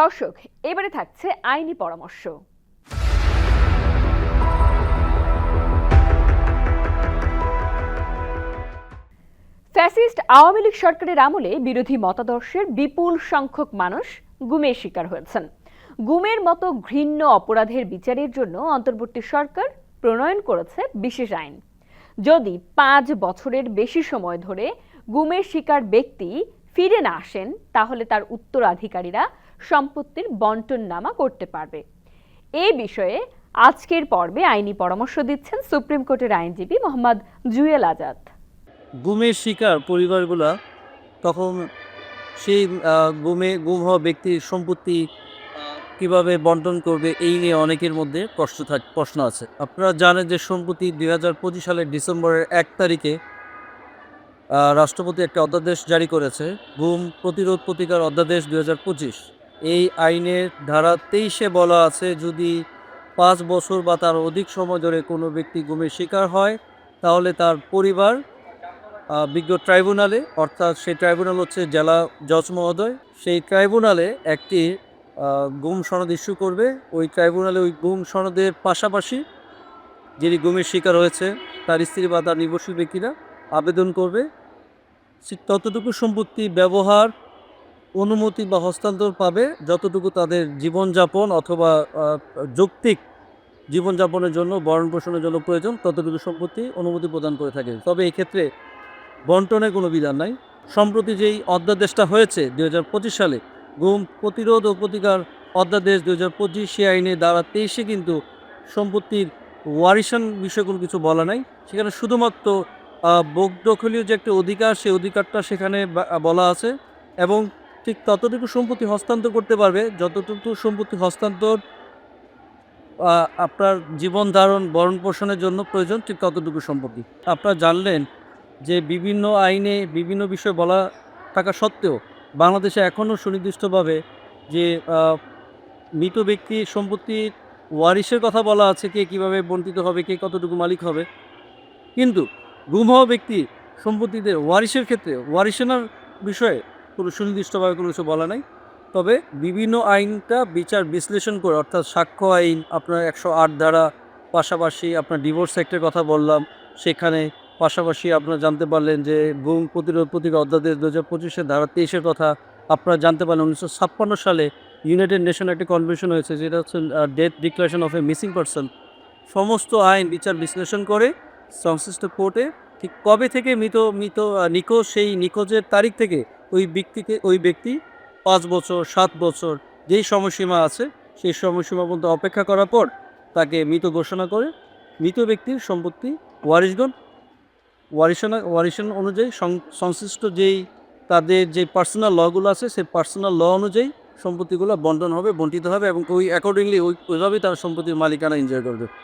দর্শক, এবারে থাকছে আইনি পরামর্শ। ফ্যাসিস্ট আওয়ামী লীগ সরকারের আমলে বিরোধী মতাদর্শের বিপুল সংখ্যক মানুষ গুমের শিকার হয়েছেন। গুমের মতো ঘৃণ্য অপরাধের বিচারের জন্য অন্তর্বর্তী সরকার প্রণয়ন করেছে বিশেষ আইন। যদি পাঁচ বছরের বেশি সময় ধরে গুমের শিকার ব্যক্তি ফিরে না আসেন, তাহলে তার উত্তরাধিকারীরা সম্পত্তির বন্টন নামা করতে পারবে। এই বিষয়ে আজকের পর্বে আইনি পরামর্শ দিচ্ছেন সুপ্রিম কোর্টের আইনজীবী মোহাম্মদ জুয়েল আজাদ। গুমের শিকার পরিবারগুলা তখন সেই গুমে, গুম হওয়া ব্যক্তির সম্পত্তি কীভাবে বন্টন করবে এই নিয়ে অনেকের মধ্যে প্রশ্ন থাক, প্রশ্ন আছে। আপনারা জানেন যে সম্পত্তি দুই হাজার পঁচিশ সালের ডিসেম্বরের এক তারিখে রাষ্ট্রপতি একটা অধ্যাদেশ জারি করেছে গুম প্রতিরোধ প্রতিকার অধ্যাদেশ দুই হাজার পঁচিশ। এই আইনের ধারা তেইশে বলা আছে, যদি পাঁচ বছর বা তার অধিক সময় ধরে কোনো ব্যক্তি গুমের শিকার হয়, তাহলে তার পরিবার বিজ্ঞ ট্রাইব্যুনালে, অর্থাৎ সেই ট্রাইব্যুনাল হচ্ছে জেলা জজ মহোদয়, সেই ট্রাইব্যুনালে একটি গুম সনদ ইস্যু করবে। ওই ট্রাইব্যুনালে ওই গুম সনদের পাশাপাশি যিনি গুমের শিকার হয়েছে, তার স্ত্রী বা তার নির্ভরশীল ব্যক্তিরা আবেদন করবে। ততটুকু সম্পত্তি, ব্যবহার, অনুমতি বা হস্তান্তর পাবে যতটুকু তাদের জীবনযাপন অথবা যৌক্তিক জীবনযাপনের জন্য বরণ পোষণের জন্য প্রয়োজন, ততটুকু সম্পত্তি অনুমতি প্রদান করে থাকে। তবে এই ক্ষেত্রে বন্টনের কোনো বিধান নাই। সম্প্রতি যেই অধ্যাদেশটা হয়েছে দু হাজার পঁচিশ সালে, গুম, প্রতিরোধ ও প্রতিকার অধ্যাদেশ দুই হাজার পঁচিশ সে আইনে দ্বারা তেইশে কিন্তু সম্পত্তির ওয়ারিশন বিষয়ে কোনো কিছু বলা নাই। সেখানে শুধুমাত্র আহ, যে একটা অধিকার সেই অধিকারটা সেখানে বলা আছে এবং ঠিক ততটুকু সম্পত্তি হস্তান্তর করতে পারবে। যতটুকু সম্পত্তি হস্তান্তর আপনার জীবন ধারণ ভরণ পোষণের জন্য প্রয়োজন ঠিক ততটুকু সম্পত্তি। আপনারা জানলেন যে বিভিন্ন আইনে বিভিন্ন বিষয় বলা থাকা সত্ত্বেও বাংলাদেশে এখনও সুনির্দিষ্টভাবে যে মৃত ব্যক্তি সম্পত্তির ওয়ারিশের কথা বলা আছে কে কীভাবে বন্টিত হবে কে কতটুকু মালিক হবে। কিন্তু গুম হওয়া ব্যক্তি সম্পত্তিতে ওয়ারিশের ক্ষেত্রে, ওয়ারিশানার বিষয়ে কোনো সুনির্দিষ্টভাবে কোনো কিছু বলা নাই। তবে বিভিন্ন আইনটা বিচার বিশ্লেষণ করে, অর্থাৎ সাক্ষ্য আইন, আপনার একশো আট দ্বারা পাশাপাশি আপনার ডিভোর্স অ্যাক্টের কথা বললাম, সেখানে পাশাপাশি আপনারা জানতে পারলেন যে গুম প্রতিরোধ প্রতিকার অধ্যাদেশ দু হাজার পঁচিশের ধারা তেইশের কথা আপনারা জানতে পারলেন। উনিশশো ছাপ্পান্ন সালে ইউনাইটেড নেশন একটি কনভেনশন হয়েছে, যেটা হচ্ছে death declaration of a missing person সমস্ত আইন বিচার বিশ্লেষণ করে সংশ্লিষ্ট কোর্টে ঠিক কবে থেকে মৃত মৃত নিখোঁজ, সেই নিখোঁজের তারিখ থেকে ওই ব্যক্তিকে, ওই ব্যক্তি পাঁচ বছর, সাত বছর যেই সময়সীমা আছে, সেই সময়সীমা পর্যন্ত অপেক্ষা করার পর তাকে মৃত ঘোষণা করে মৃত ব্যক্তির সম্পত্তি ওয়ারিশগণ ওয়ারিশনা, ওয়ারিশন অনুযায়ী সংশ্লিষ্ট যেই তাদের যে পার্সোনাল লগুলো আছে, সেই পার্সোনাল ল অনুযায়ী সম্পত্তিগুলো বন্টন হবে, বন্টিত হবে এবং ওই অ্যাকর্ডিংলি ওই ওইভাবেই তার সম্পত্তির মালিকানা এনজয় করবে।